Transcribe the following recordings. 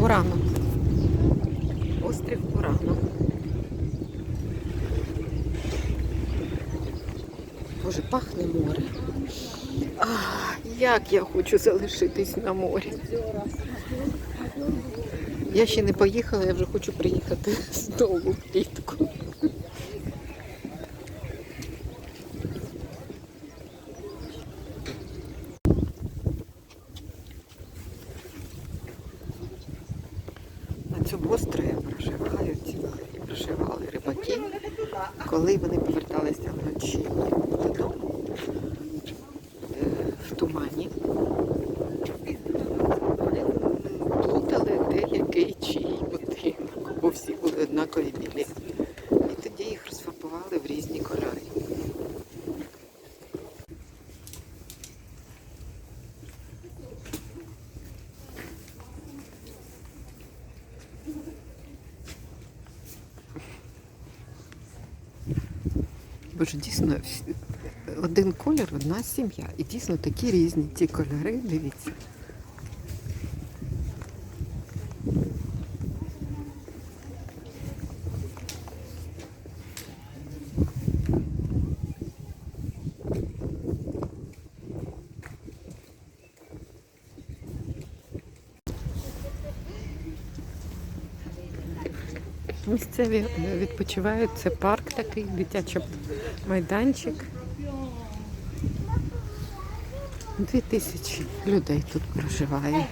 Бурано. Острів Бурано. Боже, пахне море. А, як я хочу залишитись на морі. Я ще не поїхала, я вже хочу приїхати знову влітку. Цьому острові проживають і проживали рибаки, коли вони поверталися вночі додому е, в тумані. Вони плутали де який чий будинок, бо всі були однакові білі. І тоді їх розфарбували в різні кольори. Боже, дійсно один колір, одна сім'я. І дійсно такі різні ті кольори, дивіться. Місцеві е, відпочивають. Це парк такий, дитячий майданчик. Дві тисячі людей тут проживає.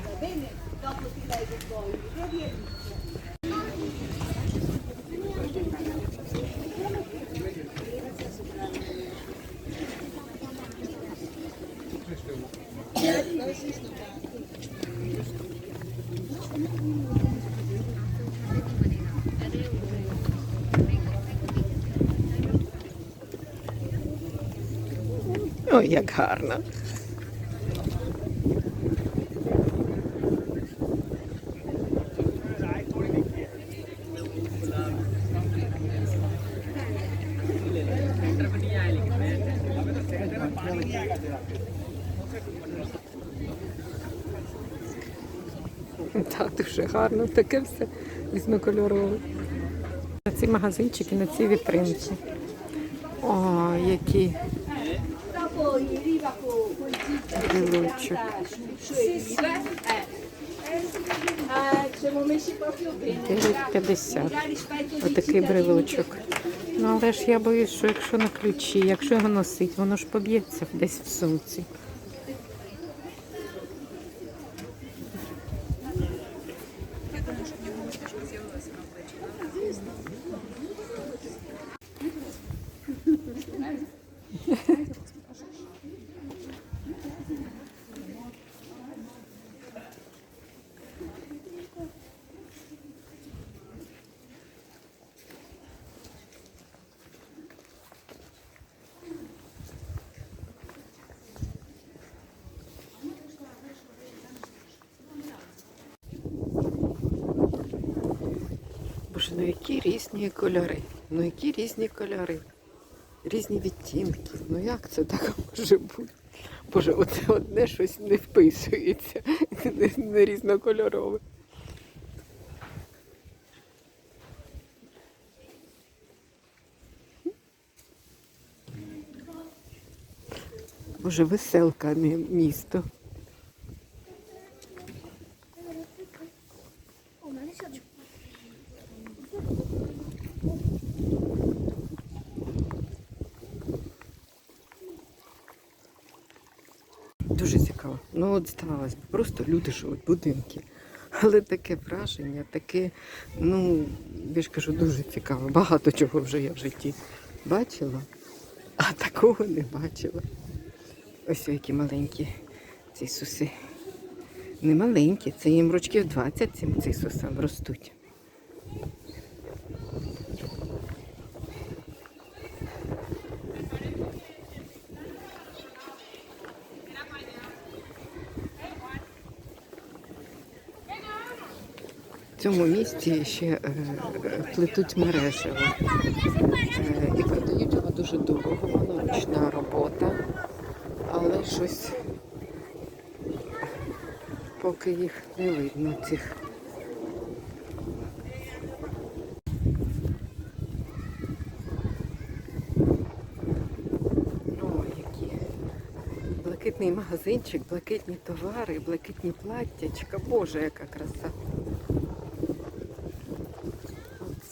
Ой, як гарно. Так, дуже гарно, таке все різнокольорове. На ці магазинчики, на ці вітринки. О, які Dopo arriva con quel брелочок. Siamo messi proprio bene. 9,50. Già rispetto dei Отакий брелочок. Ну, але ж я боюсь, що якщо на ключі, якщо його носить, воно ж поб'ється десь в сумці. Ну які різні кольори. Ну які різні кольори. Різні відтінки. Ну як це так може бути? Боже, оце одне щось не вписується. Не, не різнокольорове. Боже, веселка, не місто. Дуже цікаво. Ну от здавалось просто люди живуть, будинки. Але таке враження, таке, ну, я ж кажу, дуже цікаво. Багато чого вже я в житті бачила, а такого не бачила. Ось які маленькі ці суси. Не маленькі, це їм рочків 20 цим цисусам ростуть. цьому місті ще е, плетуть мережево е, і продають його дуже дорого, воно ручна робота, але щось поки їх не видно цих. Блакитний магазинчик, блакитні товари, блакитні платтячка. Боже, яка краса.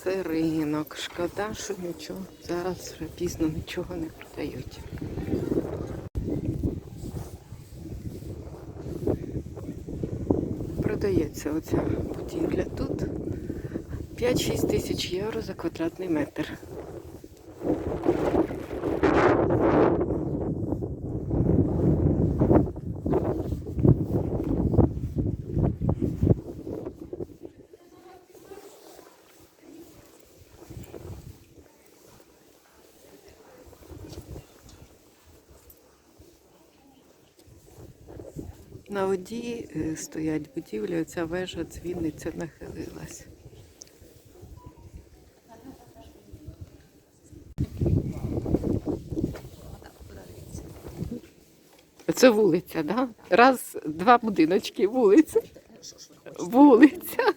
Це ринок. Шкода, що нічого. Зараз вже пізно нічого не продають. Продається оця будівля тут. 5-6 тисяч євро за квадратний метр. На воді е, стоять будівлі, оця вежа дзвіниця нахилилась. Це вулиця, да? Раз, два будиночки, вулиця. Вулиця.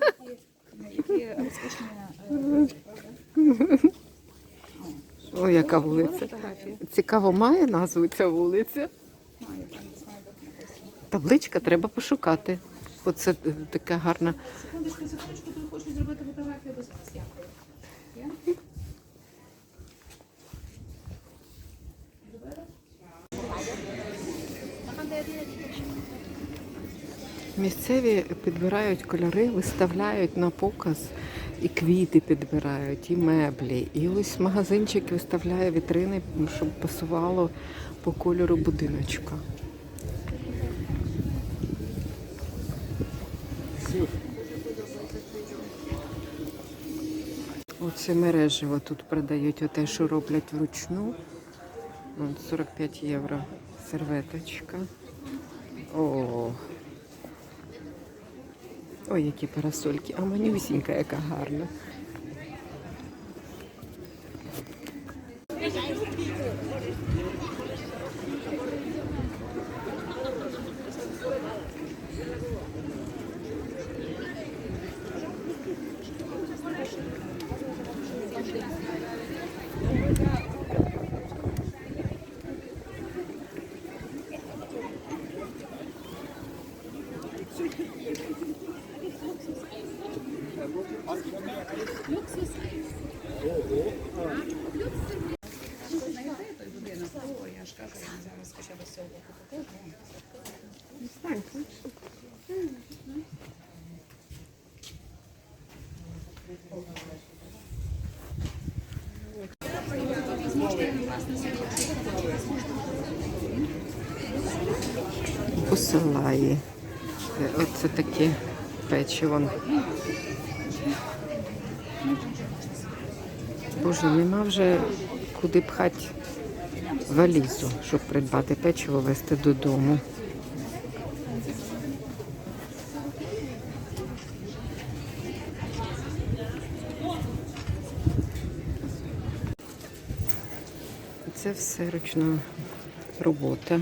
О, яка вулиця. Цікаво, має назву ця вулиця? Табличка треба пошукати. Оце е, така гарна. Секундочку, секундочку, тут хочу зробити фотографію без вас. Дякую. Місцеві підбирають кольори, виставляють на показ і квіти підбирають, і меблі. І ось магазинчик виставляє вітрини, щоб пасувало по кольору будиночка. Оце мережево тут продають оте, що роблять вручну. От 45 євро серветочка. О, Ой, які парасольки, а манюсінька, яка гарна. Посилає. Оце таке печиво. Боже, нема вже куди пхати валізу, щоб придбати печиво, везти додому. Це все ручна робота.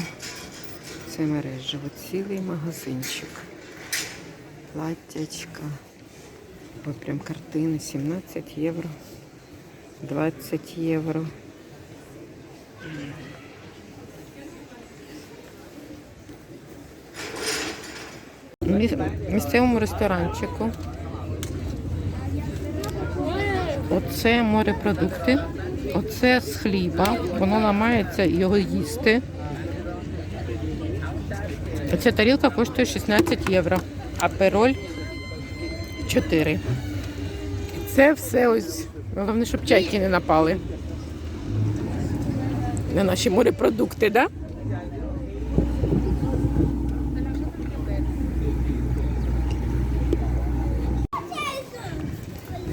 Це мережево, цілий магазинчик. Платтячка. Ой, прям картини. 17 євро. 20 євро. Міс- Місцевому ресторанчику. Оце морепродукти. Оце з хліба. Воно ламається, його їсти. Оця тарілка коштує 16 євро, а пероль 4. Це все ось. Головне, щоб чайки не напали. На наші морепродукти, так? Да?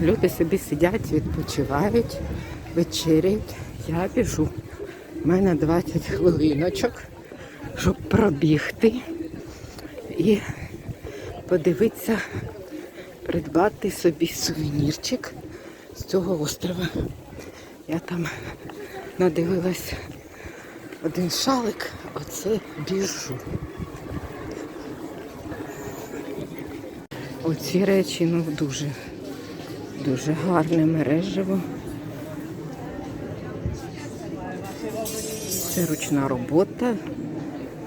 Люди собі сидять, відпочивають, вечеряють. Я біжу. У мене 20 хвилиночок, щоб пробігти і подивитися, придбати собі сувенірчик з цього острова. Я там надивилась один шалик, оце біжу. Оці речі ну дуже, дуже гарне мережево. Це ручна робота,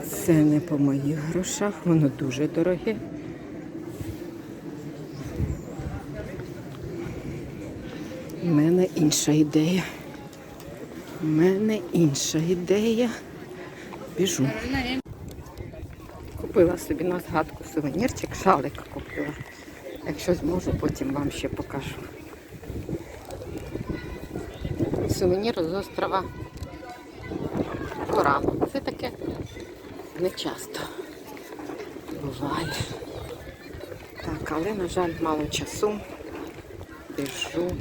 Це не по моїх грошах, воно дуже дороге. У мене інша ідея. У мене інша ідея. Біжу. Купила собі на згадку сувенірчик, шалик купила. Якщо зможу, потім вам ще покажу. Сувенір з острова Коралу. Це таке не часто буває. Так, але, на жаль, мало часу. Біжу.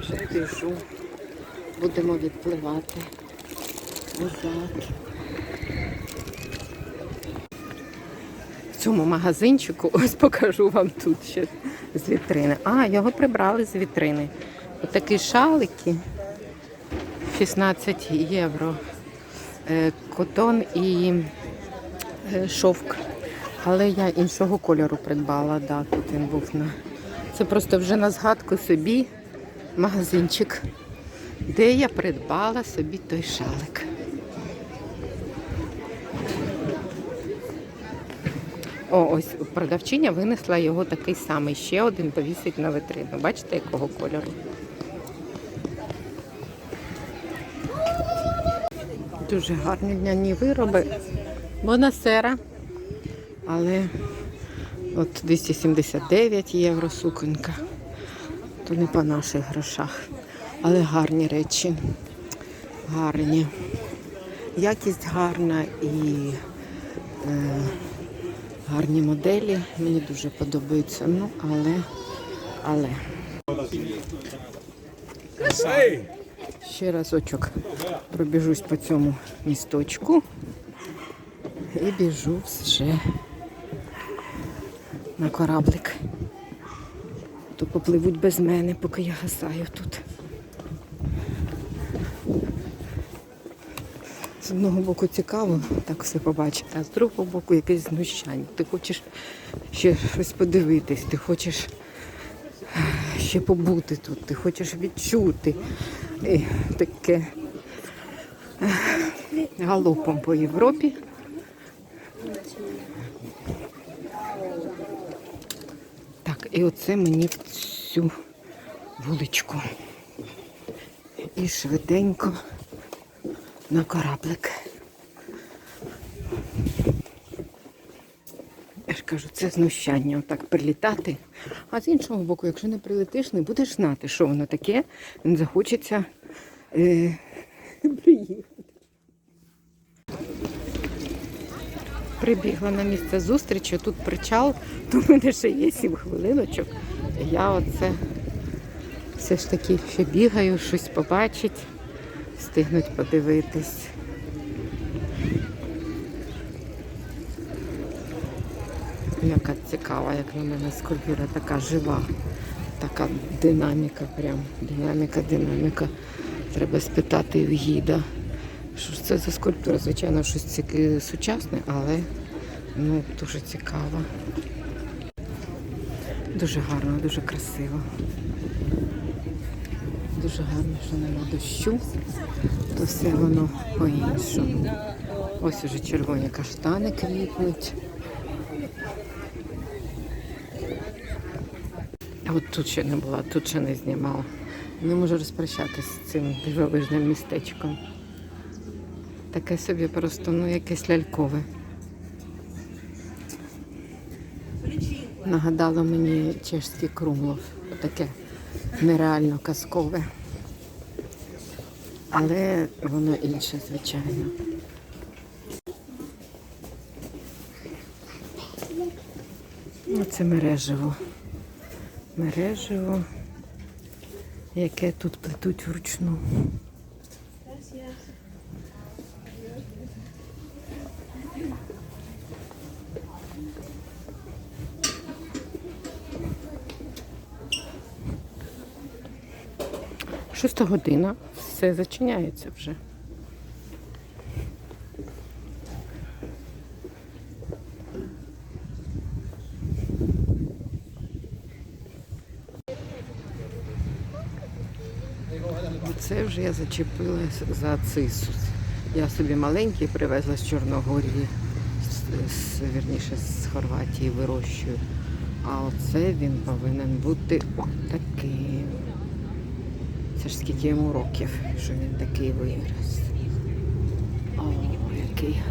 Вже біжу. Будемо відпливати назад. В цьому магазинчику ось покажу вам тут ще з вітрини. А, його прибрали з вітрини. Отакі шалики 16 євро. Е, Котон і е, шовк. Але я іншого кольору придбала, да, тут він був на. Це просто вже на згадку собі магазинчик, де я придбала собі той шалик. О, ось продавчиня винесла його такий самий. Ще один повісить на витрину. Бачите, якого кольору? Дуже гарні дняні вироби. Бонасера. Але от 279 євро суконька. То не по наших грошах. Але гарні речі. Гарні. Якість гарна і е, гарні моделі. Мені дуже подобаються. Ну, але, але. Ще разочок пробіжусь по цьому місточку і біжу вже на кораблик. То попливуть без мене, поки я гасаю тут. З одного боку цікаво так все побачити, а з другого боку якесь знущання. Ти хочеш ще щось подивитись, ти хочеш ще побути тут, ти хочеш відчути Таке ех, галопом по Європі. Так, і оце мені в цю вуличку. І швиденько на кораблик. Я ж кажу, це знущання, отак прилітати. А з іншого боку, якщо не прилетиш, не будеш знати, що воно таке, не захочеться е, приїхати. Прибігла на місце зустрічі, тут причал, то в мене ще є 7 хвилиночок. Я оце все ж таки ще бігаю, щось побачить, встигнуть подивитись. Яка цікава, як на мене скульптура така жива, така динаміка, прям динаміка, динаміка. Треба спитати в гіда. Що ж це за скульптура? Звичайно, щось таке сучасне, але ну, дуже цікаво. Дуже гарно, дуже красиво. Дуже гарно, що нема дощу, то все воно по-іншому. Ось уже червоні каштани квітнуть. От тут ще не була, тут ще не знімала. Не можу розпрощатися з цим дивовижним містечком. Таке собі просто, ну, якесь лялькове. Нагадало мені чешський Крумлов. Таке нереально казкове. Але воно інше, звичайно. Ну, це мережево. Мережево, яке тут плетуть вручну. Шоста година, все зачиняється вже. Це вже я зачепила за цисус. Я собі маленький привезла з Чорногорії, з, з, вірніше з Хорватії вирощую. А оце він повинен бути отаким. Це ж скільки йому років, що він такий виріс. О, який.